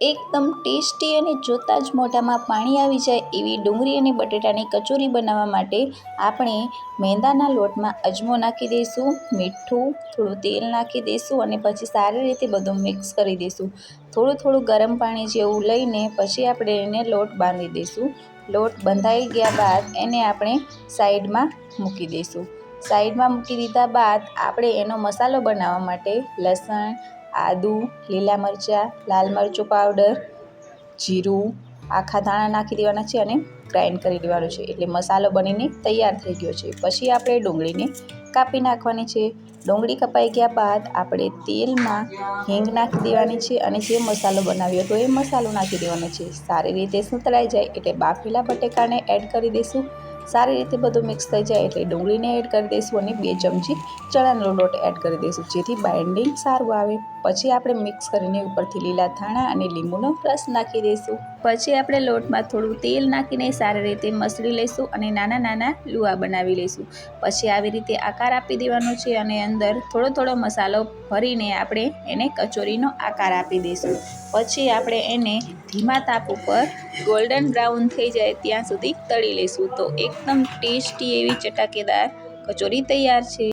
એકદમ ટેસ્ટી અને જોતાં જ મોઢામાં પાણી આવી જાય એવી ડુંગળી અને બટેટાની કચોરી બનાવવા માટે આપણે મેંદાના લોટમાં અજમો નાખી દઈશું, મીઠું, થોડું તેલ નાખી દઈશું અને પછી સારી રીતે બધું મિક્સ કરી દઈશું. થોડું થોડું ગરમ પાણી જેવું લઈને પછી આપણે એને લોટ બાંધી દઈશું. લોટ બંધાઈ ગયા બાદ એને આપણે સાઈડમાં મૂકી દઈશું. સાઈડમાં મૂકી દીધા બાદ આપણે એનો મસાલો બનાવવા માટે લસણ આદું, લીલા મરચાં, લાલ મરચું પાવડર જીરું, આખા ધાણા નાખી દેવાના છે અને ગ્રાઇન્ડ કરી દેવાનું છે. એટલે મસાલો બનીને તૈયાર થઈ ગયો છે. પછી આપણે ડુંગળીને કાપી નાખવાની છે. ડુંગળી કપાઈ ગયા બાદ આપણે તેલમાં હિંગ નાખી દેવાની છે અને જે મસાલો બનાવ્યો હતો એ મસાલો નાખી દેવાનો છે. સારી રીતે સંતળાઈ જાય એટલે બાફેલા બટેકાને એડ કરી દઈશું. સારી રીતે બધું મિક્સ થઈ જાય એટલે ડુંગળીને એડ કરી દઈશું અને બે ચમચી ચણાનો લોટ એડ કરી દઈશું. જેથી બાઇન્ડિંગ સારું આવે. પછી આપણે મિક્સ કરીને ઉપરથી લીલા ધાણા અને લીંબુનો રસ નાખી દઈશું. પછી આપણે લોટમાં થોડું તેલ નાખીને સારી રીતે મસળી લઈશું અને નાના નાના લુઆ બનાવી લઈશું. પછી આવી રીતે આકાર આપી દેવાનો છે અને અંદર થોડો થોડો મસાલો ભરીને આપણે એને કચોરીનો આકાર આપી દઈશું. પછી આપણે એને ધીમા તાપ ઉપર ગોલ્ડન બ્રાઉન થઈ જાય ત્યાં સુધી તળી લઈશું. તો એકદમ ટેસ્ટી એવી ચટાકેદાર કચોરી તૈયાર છે.